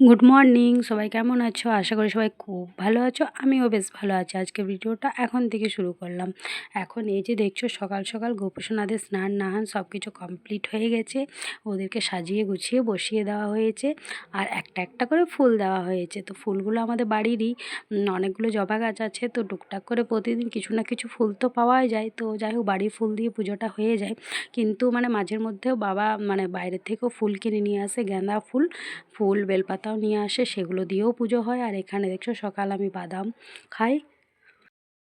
Good morning সবাই কেমন আছো? আশা করি সবাই খুব ভালো আছো। আমিও বেশ ভালো আছি। আজকে ভিডিওটা এখন থেকে শুরু করলাম। এখন এই যে দেখছ, সকাল সকাল গোপসোনাদের স্নান নাহান সব কিছু কমপ্লিট হয়ে গেছে। ওদেরকে সাজিয়ে গুছিয়ে বসিয়ে দেওয়া হয়েছে আর একটা একটা করে ফুল দেওয়া হয়েছে। তো ফুলগুলো আমাদের বাড়িরই অনেকগুলো জবা গাছ আছে। তো টুকটাক করে প্রতিদিন কিছু না কিছু ফুল তো পাওয়াই যায়। তো যাই হোক, বাড়ির ফুল দিয়ে পুজোটা হয়ে যায়। কিন্তু মানে মাঝের মধ্যেও বাবা মানে বাইরের থেকেও ফুল কিনে নিয়ে আসে, গাঁদা ফুল ফুল বেলপাতাও নিয়ে আসে, সেগুলো দিয়েও পুজো হয়। আর এখানে দেখছ সকাল আমি বাদাম খাই।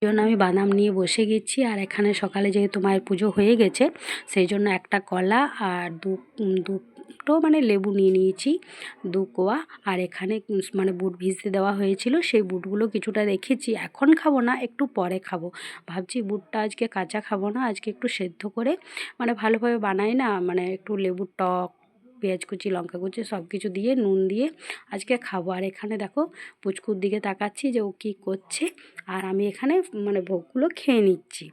জন্য আমি বাদাম নিয়ে বসে গেছি। আর এখানে সকালে যেহেতু মায়ের পুজো হয়ে গেছে, সেই জন্য একটা কলা আর দু দুটো মানে লেবু নিয়ে নিয়েছি, দু কোয়া। আর এখানে মানে বুট ভিজতে দেওয়া হয়েছিল, সেই বুটগুলো কিছুটা রেখেছি। এখন খাব না, একটু পরে খাব। ভাবছি বুটটা আজকে কাঁচা খাব না, আজকে একটু সেদ্ধ করে মানে ভালোভাবে বানাই না মানে একটু লেবুর টক পেঁয়াজ কুচি, লঙ্কা কুচি সব কিছু দিয়ে, নুন দিয়ে আজকে খাব। আর এখানে দেখো পুচকুর দিকে তাকাচ্ছি যে ও কী করছে। আর আমি এখানে মানে ভোগগুলো খেয়ে নিচ্ছি।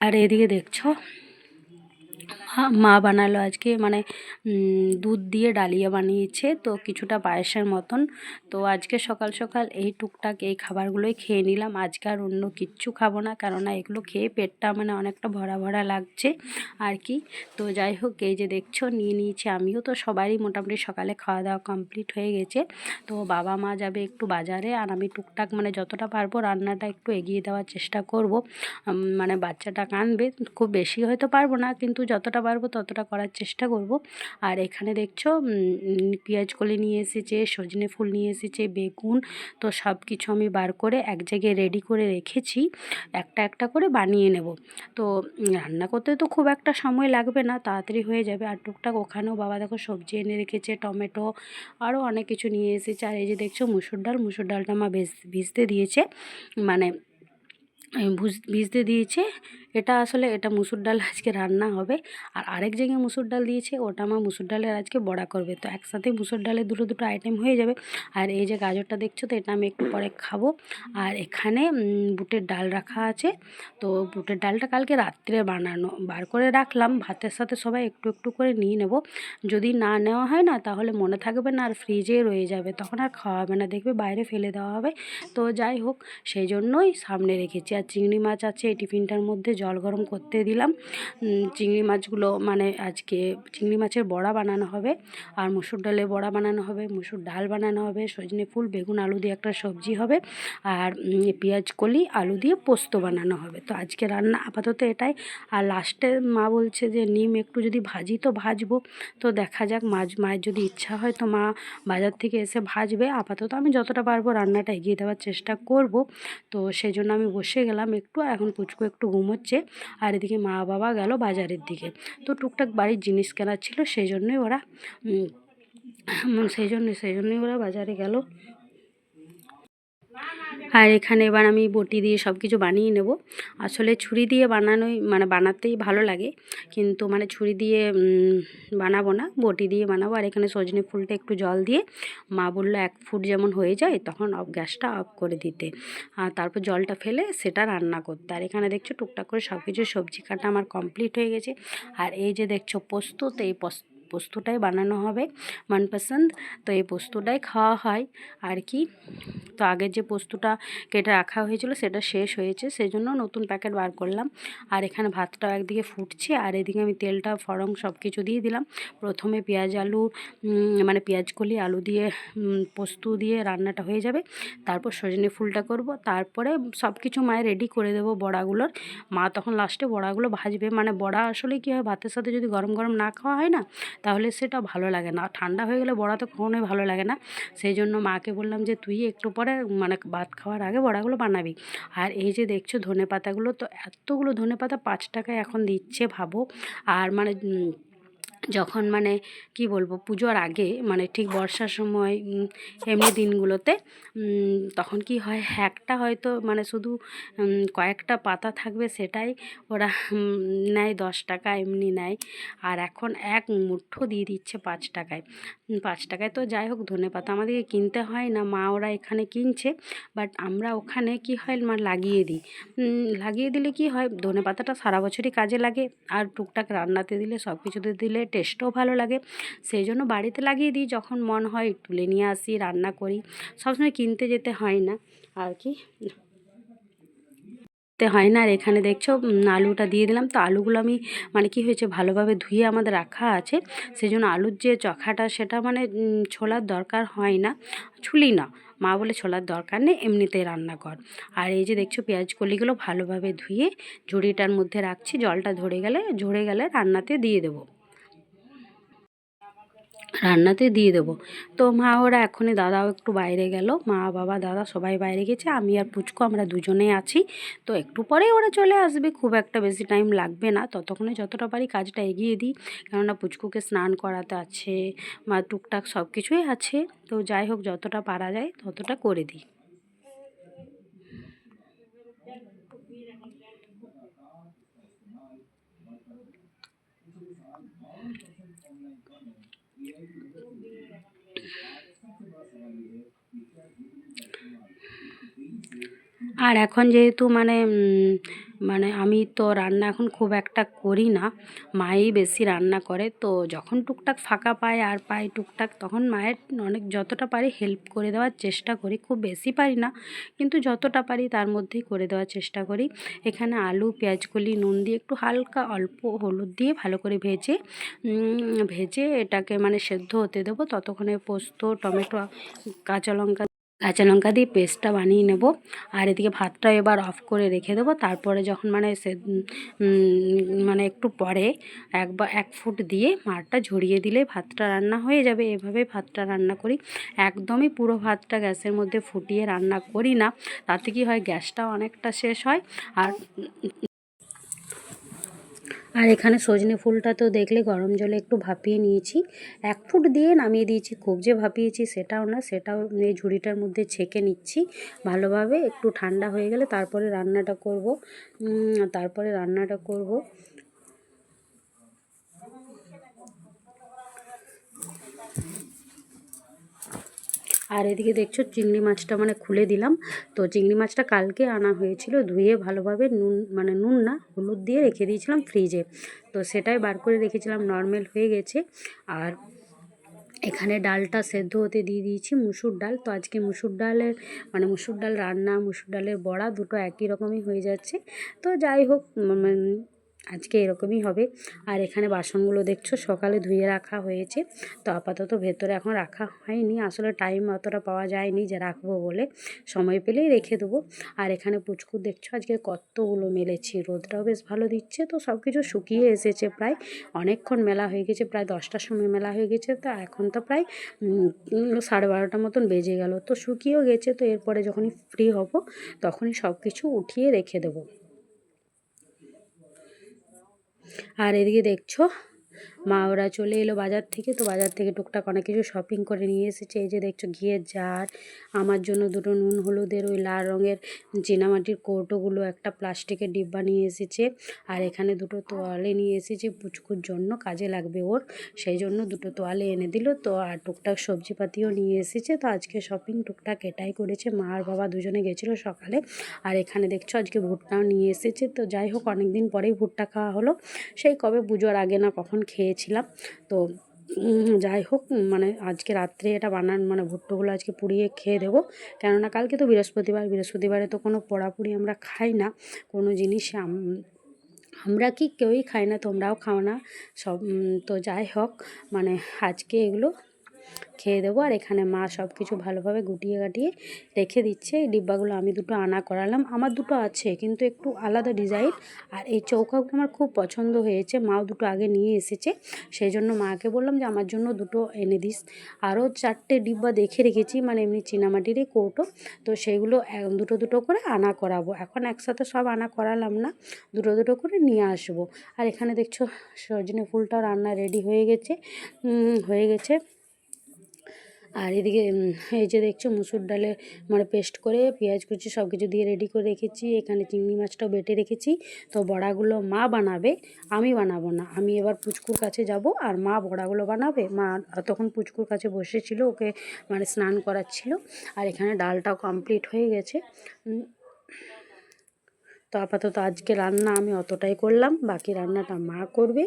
আর এদিকে দেখছ মা- মা বানালো আজকে। মানে দুধ দিয়ে ডালিয়া বানিয়েছে, তো কিছুটা পায়েসের মতন। তো আজকে সকাল সকাল এই টুকটাক এই খাবারগুলোই খেয়ে নিলাম। আজকে আর অন্য কিচ্ছু খাব না, কেননা এগুলো খেয়ে পেটটা মানে অনেকটা ভরা ভরা লাগছে আর কি। তো যাই হোক, এই যে দেখছ, নিয়ে নিয়েছি আমিও। তো সবারই মোটামুটি সকালে খাওয়া দাওয়া কমপ্লিট হয়ে গেছে। তো বাবা মা যাবে একটু বাজারে, আর আমি টুকটাক মানে যতটা পারব রান্নাটা একটু এগিয়ে দেওয়ার চেষ্টা করব। মানে বাচ্চাটা কানবে খুব বেশি হয়তো পারব না, কিন্তু যতটা পারব ততটা করার চেষ্টা করব। আর এখানে দেখছ পেঁয়াজ কলি নিয়ে এসেছে, সজনে ফুল নিয়ে এসেছে, বেগুন, তো সব কিছু আমি বার করে এক জায়গায় রেডি করে রেখেছি, একটা একটা করে বানিয়ে নেব। তো রান্না করতে তো খুব একটা সময় লাগবে না, তাড়াতাড়ি হয়ে যাবে। আর টুকটাক ওখানেও বাবা দেখো সবজি এনে রেখেছে, টমেটো, আরও অনেক কিছু নিয়ে এসেছে। আর এই যে দেখছ মুসুর ডাল, মুসুর ডালটা মা ভেজ, ভিজতে দিয়েছে মানে ভুজ- ভিজতে দিয়েছে এটা আসলে, এটা মুসুর ডাল আজকে রান্না হবে। আর আরেক জায়গায় মুসুর ডাল দিয়েছে, ওটা আমার মুসুর ডালের আজকে বড়া করবে। তো একসাথে মুসুর ডালের দুটো দুটো আইটেম হয়ে যাবে। আর এই যে গাজরটা দেখছ তো, এটা আমি একটু পরে খাব। আর এখানে বুটের ডাল রাখা আছে। তো বুটের ডালটা কালকে রাত্রে বানানো, বার করে রাখলাম। ভাতের সাথে সবাই একটু একটু করে নিয়ে নেব। যদি না নেওয়া হয় না, তাহলে মনে থাকবে না, আর ফ্রিজে রয়ে যাবে। তখন আর খাওয়া হবে না, দেখবে বাইরে ফেলে দেওয়া হবে। তো যাই হোক, সেই জন্যই সামনে রেখেছি। আর চিংড়ি মাছ আছে এই টিফিনটার মধ্যে জল গরম করতে দিলাম। চিংড়ি মাছগুলো মানে আজকে চিংড়ি মাছের বড়া বানানো হবে আর মুসুর ডালে বড়া বানানো হবে, মুসুর ডাল বানানো হবে, সজনে ফুল, বেগুন, আলু দিয়ে একটা সবজি হবে আর পেঁয়াজ, কলি, আলু দিয়ে পোস্ত বানানো হবে। তো আজকে রান্না আপাতত এটাই। আর লাস্টে মা বলছে যে নিম একটু যদি ভাজি তো ভাজবো। তো দেখা যাক মাছ মায়ের যদি ইচ্ছা হয় তো মা বাজার থেকে এসে ভাজবে। আপাতত আমি যতটা পারব রান্নাটা এগিয়ে দেওয়ার চেষ্টা করব। তো সেই জন্য আমি বসে গেলাম একটু। এখন পুচকু একটু ঘুমোচ্ছে। আর এদিকে মা বাবা গেল বাজারের দিকে। তো টুকটাক বাড়ির জিনিস কেনার ছিল, সেই জন্যই ওরা সেই জন্য, সেই জন্যই ওরা বাজারে গেল। আর এখানে এবার আমি বটি দিয়ে সব কিছু বানিয়ে নেব। আসলে ছুরি দিয়ে বানানোই মানে বানাতেই ভালো লাগে। কিন্তু মানে ছুরি দিয়ে বানাবো না, বটি দিয়ে বানাবো। আর এখানে সজনে ফুলটা একটু জল দিয়ে মা বলল এক ফুট যেমন হয়ে যায়, তখন অফ, গ্যাসটা অফ করে দিতে। আর তারপর জলটা ফেলে সেটা রান্না করতে। আর এখানে দেখছ টুকটাক করে সব কিছু সবজি কাটা আমার কমপ্লিট হয়ে গেছে। আর এই যে দেখছ পোস্ত তো এই পোস্ত পোস্তটাই বানানো হবে মনপসন্দ তো এই পোস্তটাই খাওয়া হয়। আর কি? তো আগের যে পোস্তটা কেটে রাখা হয়েছিল সেটা শেষ হয়েছে সেই জন্য নতুন প্যাকেট বার করলাম। আর এখানে ভাতটাও একদিকে ফুটছে, আর এদিকে আমি তেলটা ফড়ং সব কিছু দিয়ে দিলাম। প্রথমে পেঁয়াজ আলু মানে পেঁয়াজ কলি আলু দিয়ে পোস্ত দিয়ে রান্নাটা হয়ে যাবে। তারপর সজনে ফুলটা করব। তারপরে সব কিছু মায়ের রেডি করে দেবো বড়াগুলোর। মা তখন লাস্টে বড়াগুলো ভাজবে। মানে বড়া আসলে কী হয়, ভাতের সাথে যদি গরম গরম না খাওয়া হয় না তাহলে সেটা ভালো লাগে না। ঠান্ডা হয়ে গেলে বড়া তো কখনোই ভালো লাগে না। সেই জন্য মাকে বললাম যে, তুই একটু পরে মানে ভাত খাওয়ার আগে বড়াগুলো বানাবি। আর এই যে দেখছ ধনে পাতাগুলো তো এতগুলো ধনে পাতা পাঁচ টাকায় এখন দিচ্ছে ভাবো। আর মানে যখন মানে কি বলব, পুজোর আগে মানে ঠিক বর্ষার সময় এমনি দিনগুলোতে তখন কি হয়, একটা হয়তো মানে শুধু কয়েকটা পাতা থাকবে সেটাই ওরা নেয় দশ টাকা এমনি নেয়। আর এখন এক মুঠো দিয়ে দিচ্ছে পাঁচ টাকায়। পাঁচ টাকায় তো যাই হোক, ধনে পাতা আমাদেরকে কিনতে হয় না, মা ওরা এখানে কিনছে, বাট আমরা ওখানে কি হয়, মা লাগিয়ে দিই। লাগিয়ে দিলে কি হয়, ধনে পাতাটা সারা বছরই কাজে লাগে, আর টুকটাক রান্নাতে দিলে সব কিছুতে দিলে টেস্টও ভালো লাগে। সেই জন্য বাড়িতে লাগিয়ে দিই, যখন মন হয় তুলে নিয়ে আসি, রান্না করি। সবসময় কিনতে যেতে হয় না, আর কি। তে হয় না, আর এখানে দেখছ আলুটা দিয়ে দিলাম। তো আলুগুলো আমি মানে কি হয়েছে, ভালোভাবে ধুয়ে আমাদের রাখা আছে। সেই জন্য আলুর যে চখাটা, সেটা মানে ছোলার দরকার হয় না। ছুলি না, মা বলে ছোলার দরকার নেই, এমনিতেই রান্না কর। আর এই যে দেখছ, পেঁয়াজ কলিগুলো ভালোভাবে ধুয়ে, ঝুড়িটার মধ্যে রাখছি। জলটা ধরে গেলে, ঝরে গেলে রান্নাতে দিয়ে দেবো। রান্নাতে দিয়ে দেবো। তো মা ওরা এখনই দাদাও একটু বাইরে গেল। মা, বাবা, দাদা সবাই বাইরে গেছে। আমি আর পুচকু আমরা দুজনে আছি। তো একটু পরেই ওরা চলে আসবে। খুব একটা বেশি টাইম লাগবে না। ততক্ষণে যতটা পারি কাজটা এগিয়ে দিই। কেননা পুচকুকে স্নান করাতে আছে বা টুকটাক সব কিছুই আছে। তো যাই হোক, যতটা পারা যায় ততটা করে দিই। আর এখন যেহেতু মানে মানে আমি তো রান্না এখন খুব একটা করি না, মাই বেশি রান্না করে, তো যখন টুকটাক ফাঁকা পায় আর পাই টুকটাক, তখন মায়ের অনেক যতটা পারি হেল্প করে দেওয়ার চেষ্টা করি, খুব বেশি পারি না, কিন্তু যতটা পারি তার মধ্যেই করে দেওয়ার চেষ্টা করি। এখানে আলু, পেঁয়াজকলি, নুন দিয়ে একটু হালকা অল্প হলুদ দিয়ে ভালো করে ভেজে ভেজে এটাকে মানে সেদ্ধ হতে দেবো, ততক্ষণে পোস্ত, টমেটো, কাঁচা লঙ্কা কাঁচা লঙ্কা দিয়ে পেস্টটা বানিয়ে নেব। আর এদিকে ভাতটা এবার অফ করে রেখে দেবো। তারপরে যখন মানে সে মানে একটু পরে একবার এক ফুট দিয়ে মারটা ঝরিয়ে দিলে ভাতটা রান্না হয়ে যাবে। এভাবে ভাতটা রান্না করি। একদমই পুরো ভাতটা গ্যাসের মধ্যে ফুটিয়ে রান্না করি না। তাতে কি হয়, গ্যাসটাও অনেকটা শেষ হয়। আর আর এখানে সজনে ফুলটা তো দেখলে গরম জলে একটু ভাপিয়ে নিয়েছি। এক ফুট দিয়ে নামিয়ে দিয়েছি, খুব যে ভাপিয়েছি সেটাও না, সেটাও এই ঝুড়িটার মধ্যে ছেঁকে নিচ্ছি ভালোভাবে। একটু ঠান্ডা হয়ে গেলে তারপরে রান্নাটা করব। তারপরে রান্নাটা করব। আর এদিকে দেখছ চিংড়ি মাছটা মানে খুলে দিলাম। তো চিংড়ি মাছটা কালকে আনা হয়েছিল, ধুয়ে ভালোভাবে নুন মানে নুন না, হলুদ দিয়ে রেখে দিয়েছিলাম ফ্রিজে। তো সেটাই বার করে রেখেছিলাম, নর্মাল হয়ে গেছে। আর এখানে ডালটা সেদ্ধ হতে দিয়ে দিয়েছি, মুসুর ডাল। তো আজকে মুসুর ডালের মানে মুসুর ডাল রান্না, মুসুর ডালের বড়া দুটো একই রকমই হয়ে যাচ্ছে। তো যাই হোক মানে আজকে এরকমই হবে। আর এখানে বাসনগুলো দেখছ, সকালে ধুয়ে রাখা হয়েছে। তো আপাতত ভেতরে এখন রাখা হয়নি। আসলে টাইম অতটা পাওয়া যায়নি যে রাখব বলে। সময় পেলেই রেখে দেবো। আর এখানে পুচকু দেখছ, আজকে কতগুলো মেলেছি। রোদটাও বেশ ভালো দিচ্ছে। তো সব কিছু শুকিয়ে এসেছে প্রায়। অনেকক্ষণ মেলা হয়ে গেছে, প্রায় দশটার সময় মেলা হয়ে গেছে। তো এখন তো প্রায় সাড়ে বারোটার মতন বেজে গেল। তো শুকিয়েও গেছে। তো এরপরে যখনই ফ্রি হব, তখনই সব কিছু উঠিয়ে রেখে দেবো। আর এদিকে দেখছ মা ওরা চলে এলো বাজার থেকে, তো বাজার থেকে টুকটাক অনেক কিছু শপিং করে নিয়ে এসেছে। এই যে দেখছ ঘিয়ের জার, আমার জন্য দুটো নুন হলুদের ওই লাল রঙের চীনামাটির কৌটোগুলো, একটা প্লাস্টিকের ডিব্বা নিয়ে এসেছে, আর এখানে দুটো তোয়ালে নিয়ে এসেছে, পুচকুর জন্য কাজে লাগবে ওর, সেই জন্য দুটো তোয়ালে এনে দিল। তো আর টুকটাক সবজিপাতিও নিয়ে এসেছে, তো আজকে শপিং টুকটাক এটাই করেছে, মা আর বাবা দুজনে গেছিল সকালে। আর এখানে দেখছ আজকে ভুট্টাও নিয়ে এসেছে, তো যাই হোক অনেক দিন পরেই ভুট্টা খাওয়া হলো, সেই কবে পুজোর আগে না কখন খেয়েছিলাম তো যাই হোক মানে আজকে রাত্রে এটা বানান মানে ভুট্টোগুলো আজকে পুড়িয়ে খেয়ে দেবো। কেননা কালকে তো বৃহস্পতিবার, বৃহস্পতিবারে তো কোনো পোড়াপুড়ি আমরা খাই না। কোনো জিনিস আমরা কি কেউই খাই না, তোমরাও খাও না, সব তো যাই হোক মানে আজকে এগুলো খেয়ে দেবো। আর এখানে মা সব কিছু ভালোভাবে গুটিয়ে গাটিয়ে রেখে দিচ্ছে। এই ডিব্বাগুলো আমি দুটো আনা করালাম। আমার দুটো আছে, কিন্তু একটু আলাদা ডিজাইন। আর এই চৌকাগুলো আমার খুব পছন্দ হয়েছে। মাও দুটো আগে নিয়ে এসেছে। সেই জন্য মাকে বললাম যে, আমার জন্য দুটো এনে দিস। আরও চারটে ডিব্বা দেখে রেখেছি মানে এমনি চীনামাটিরই কৌটো। তো সেইগুলো দুটো দুটো করে আনা করাবো। এখন একসাথে সব আনা করালাম না। দুটো দুটো করে নিয়ে আসব। আর এখানে দেখছ, সজনে ফুলটা রান্না রেডি হয়ে গেছে। হয়ে গেছে। আর এদিকে এই যে দেখছ মুসুর ডালে মানে পেস্ট করে পেঁয়াজ কুচি সব কিছু দিয়ে রেডি করে রেখেছি। এখানে চিংড়ি মাছটাও বেটে রেখেছি। তো বড়াগুলো মা বানাবে, আমি বানাবো না। আমি এবার পুচকুর কাছে যাব আর মা বড়াগুলো বানাবে। মা তখন পুচকুর কাছে বসেছিল, ওকে মানে স্নান করাচ্ছিল। আর এখানে ডালটাও কমপ্লিট হয়ে গেছে। তো আপাতত আজকে রান্না আমি অতটাই করলাম। বাকি রান্নাটা মা করবে।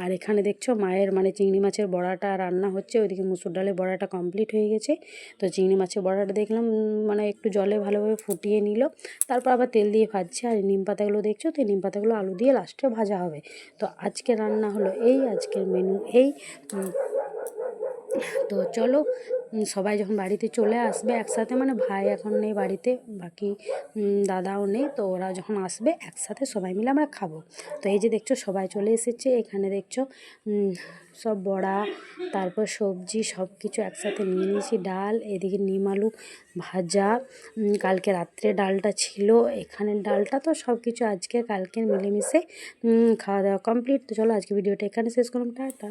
আর এখানে দেখছ মায়ের মানে চিংড়ি মাছের বড়াটা রান্না হচ্ছে, ওইদিকে মুসুর ডালের বড়াটা কমপ্লিট হয়ে গেছে। তো চিংড়ি মাছের বড়াটা দেখলাম মানে একটু জলে ভালোভাবে ফুটিয়ে নিল, তারপর আবার তেল দিয়ে ভাজছে। আর নিম পাতাগুলো দেখছ তো নিম পাতাগুলো আলু দিয়ে লাস্টে ভাজা হবে। তো আজকে রান্না হলো এই, আজকের মেনু এই। তো চলো সবাই যখন বাড়িতে চলে আসবে একসাথে মানে ভাই এখন নেই বাড়িতে, বাকি দাদাও নেই, তো ওরা যখন আসবে একসাথে সবাই মিলে আমরা খাব। তো এই যে দেখছ, সবাই চলে এসেছে, এখানে দেখছ সব বড়া, তারপর সবজি সব কিছু একসাথে নিয়ে নিয়েছি, ডাল, এদিকে নিম আলু ভাজা কালকে রাত্রে ডালটা ছিল, এখানের ডালটা তো সব কিছু আজকে, কালকে মিলেমিশে খাওয়া দাওয়া কমপ্লিট। তো চলো আজকে ভিডিওটা এখানে শেষ করলাম, টাটা।